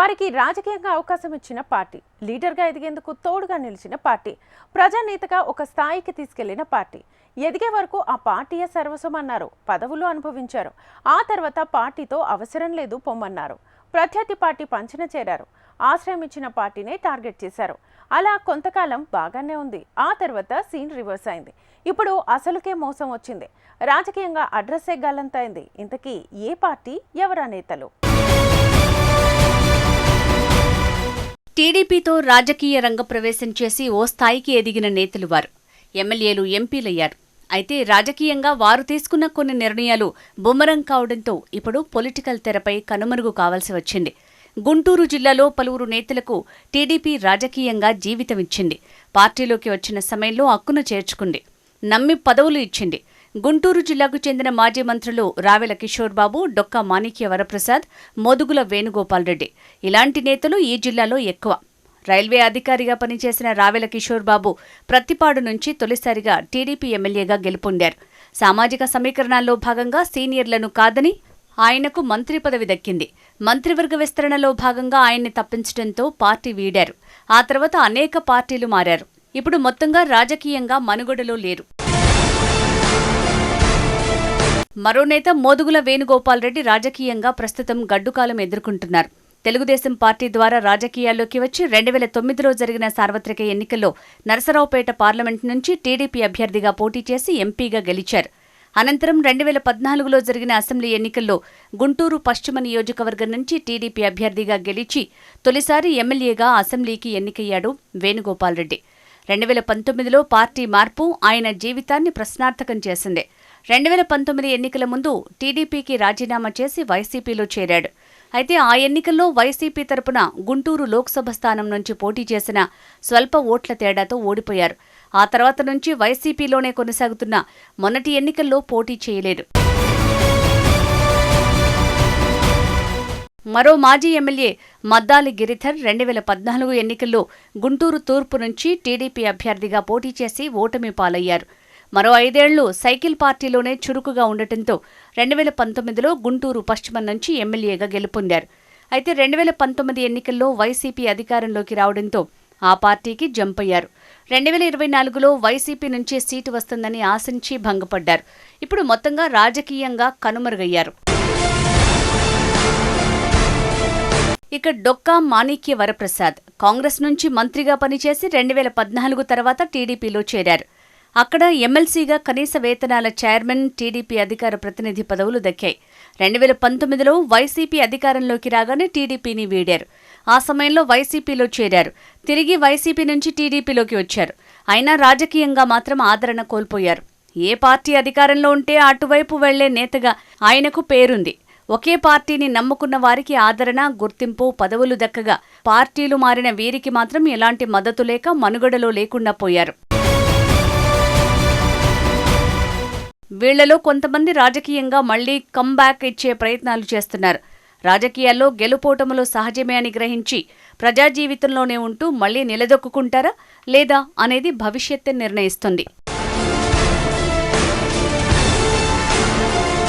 వారికి రాజకీయంగా అవకాశం ఇచ్చిన పార్టీ లీడర్గా ఎదిగేందుకు తోడుగా నిలిచిన పార్టీ ప్రజానేతగా ఒక స్థాయికి తీసుకెళ్ళిన పార్టీ. ఎదిగే వరకు ఆ పార్టీయే సర్వస్వం అన్నారు పదవులు అనుభవించారు. ఆ తర్వాత పార్టీతో అవసరం లేదు పొమ్మన్నారు. ప్రత్యర్థి పార్టీ పంచన చేరారు. ఆశ్రయం ఇచ్చిన పార్టీనే టార్గెట్ చేశారు. అలా కొంతకాలం బాగానే ఉంది. ఆ తర్వాత సీన్ రివర్స్ అయింది. ఇప్పుడు అసలుకే మోసం వచ్చింది. రాజకీయంగా అడ్రస్సే గల్లంతైంది. ఇంతకీ ఏ పార్టీ? ఎవరా నేతలు? టీడీపీతో రాజకీయ రంగ ప్రవేశం చేసి ఓ స్థాయికి ఎదిగిన నేతలు వారు. ఎమ్మెల్యేలు ఎంపీలయ్యారు. అయితే రాజకీయంగా వారు తీసుకున్న కొన్ని నిర్ణయాలు బుమరం కావడంతో ఇప్పుడు పొలిటికల్ తెరపై కనుమరుగు కావాల్సి వచ్చింది. గుంటూరు జిల్లాలో పలువురు నేతలకు టీడీపీ రాజకీయంగా జీవితమిచ్చింది. పార్టీలోకి వచ్చిన సమయంలో హక్కును చేర్చుకుంది. నమ్మి పదవులు ఇచ్చింది. గుంటూరు జిల్లాకు చెందిన మాజీ మంత్రులు రావెల కిషోర్ బాబు డొక్కా మాణిక్య వరప్రసాద్ మోదుగుల వేణుగోపాల్ రెడ్డి. ఇలాంటి నేతలు ఈ జిల్లాలో ఎక్కువ. రైల్వే అధికారిగా పనిచేసిన రావెల కిషోర్ బాబు ప్రత్తిపాడు నుంచి తొలిసారిగా టీడీపీ ఎమ్మెల్యేగా గెలుపొందారు. సామాజిక సమీకరణాల్లో భాగంగా సీనియర్లను కాదని ఆయనకు మంత్రి పదవి దక్కింది. మంత్రివర్గ విస్తరణలో భాగంగా ఆయన్ని తప్పించడంతో పార్టీ వీడారు. ఆ తర్వాత అనేక పార్టీలు మారారు. ఇప్పుడు మొత్తంగా రాజకీయంగా మనుగడలో లేరు. మరో నేత మోదుగుల వేణుగోపాల్ రెడ్డి రాజకీయంగా ప్రస్తుతం గడ్డుకాలం ఎదుర్కొంటున్నారు. తెలుగుదేశం పార్టీ ద్వారా రాజకీయాల్లోకి వచ్చి రెండు వేల తొమ్మిదిలో జరిగిన సార్వత్రిక ఎన్నికల్లో నరసరావుపేట పార్లమెంట్ నుంచి టీడీపీ అభ్యర్థిగా పోటీ చేసి ఎంపీగా గెలిచారు. అనంతరం రెండు వేల పద్నాలుగులో జరిగిన అసెంబ్లీ ఎన్నికల్లో గుంటూరు పశ్చిమ నియోజకవర్గం నుంచి టీడీపీ అభ్యర్థిగా గెలిచి తొలిసారి ఎమ్మెల్యేగా అసెంబ్లీకి ఎన్నికయ్యాడు వేణుగోపాల్ రెడ్డి. రెండు వేల పంతొమ్మిదిలో పార్టీ మార్పు ఆయన జీవితాన్ని ప్రశ్నార్థకం చేసింది. రెండు వేల పంతొమ్మిది ఎన్నికల ముందు టీడీపీకి రాజీనామా చేసి వైసీపీలో చేరాడు. అయితే ఆ ఎన్నికల్లో వైసీపీ తరపున గుంటూరు లోక్సభ స్థానం నుంచి పోటీ చేసిన స్వల్ప ఓట్ల తేడాతో ఓడిపోయారు. ఆ తర్వాత నుంచి వైసీపీలోనే కొనసాగుతున్న మొన్నటి ఎన్నికల్లో పోటీ చేయలేదు. మరో మాజీ ఎమ్మెల్యే మద్దాలి గిరిధర్ రెండు వేల పద్నాలుగు ఎన్నికల్లో గుంటూరు తూర్పు నుంచి టీడీపీ అభ్యర్థిగా పోటీ చేసి ఓటమి పాలయ్యారు. మరో ఐదేళ్ళు సైకిల్ పార్టీలోనే చురుకుగా ఉండటంతో రెండు వేల పంతొమ్మిదిలో గుంటూరు పశ్చిమ నుంచి ఎమ్మెల్యేగా గెలుపొందారు. అయితే రెండు వేల పంతొమ్మిది ఎన్నికల్లో వైసీపీ అధికారంలోకి రావడంతో ఆ పార్టీకి జంప్ అయ్యారు. రెండు వేల ఇరవై నాలుగులో వైసీపీ నుంచి సీటు వస్తుందని ఆశించి భంగపడ్డారు. ఇప్పుడు మొత్తంగా రాజకీయంగా కనుమరుగయ్యారు. ఇక డొక్కా మాణిక్య వరప్రసాద్ కాంగ్రెస్ నుంచి మంత్రిగా పనిచేసి రెండు వేల పద్నాలుగు తర్వాత టీడీపీలో చేరారు. అక్కడ ఎమ్మెల్సీగా కనీస వేతనాల చైర్మన్ టీడీపీ అధికార ప్రతినిధి పదవులు దక్కాయి. రెండు వేల పంతొమ్మిదిలో వైసీపీ అధికారంలోకి రాగానే టీడీపీని వీడారు. ఆ సమయంలో వైసీపీలో చేరారు. తిరిగి వైసీపీ నుంచి టీడీపీలోకి వచ్చారు. అయినా రాజకీయంగా మాత్రం ఆదరణ కోల్పోయారు. ఏ పార్టీ అధికారంలో ఉంటే అటువైపు వెళ్ళే నేతగా ఆయనకు పేరుంది. ఒకే పార్టీని నమ్ముకున్న వారికి ఆదరణ గుర్తింపు పదవులు దక్కగా పార్టీలు మారిన వీరికి మాత్రం ఎలాంటి మద్దతు లేక మనుగడలో లేకుండా పోయారు. వీళ్ళలో కొంతమంది రాజకీయంగా మళ్ళీ కంబ్యాక్ ఇచ్చే ప్రయత్నాలు చేస్తున్నారు. రాజకీయాల్లో గెలుపోటములు సహజమే అని గ్రహించి ప్రజా జీవితంలోనే ఉంటూ మళ్ళీ నిలదొక్కుంటారా లేదా అనేది భవిష్యత్తే నిర్ణయిస్తుంది.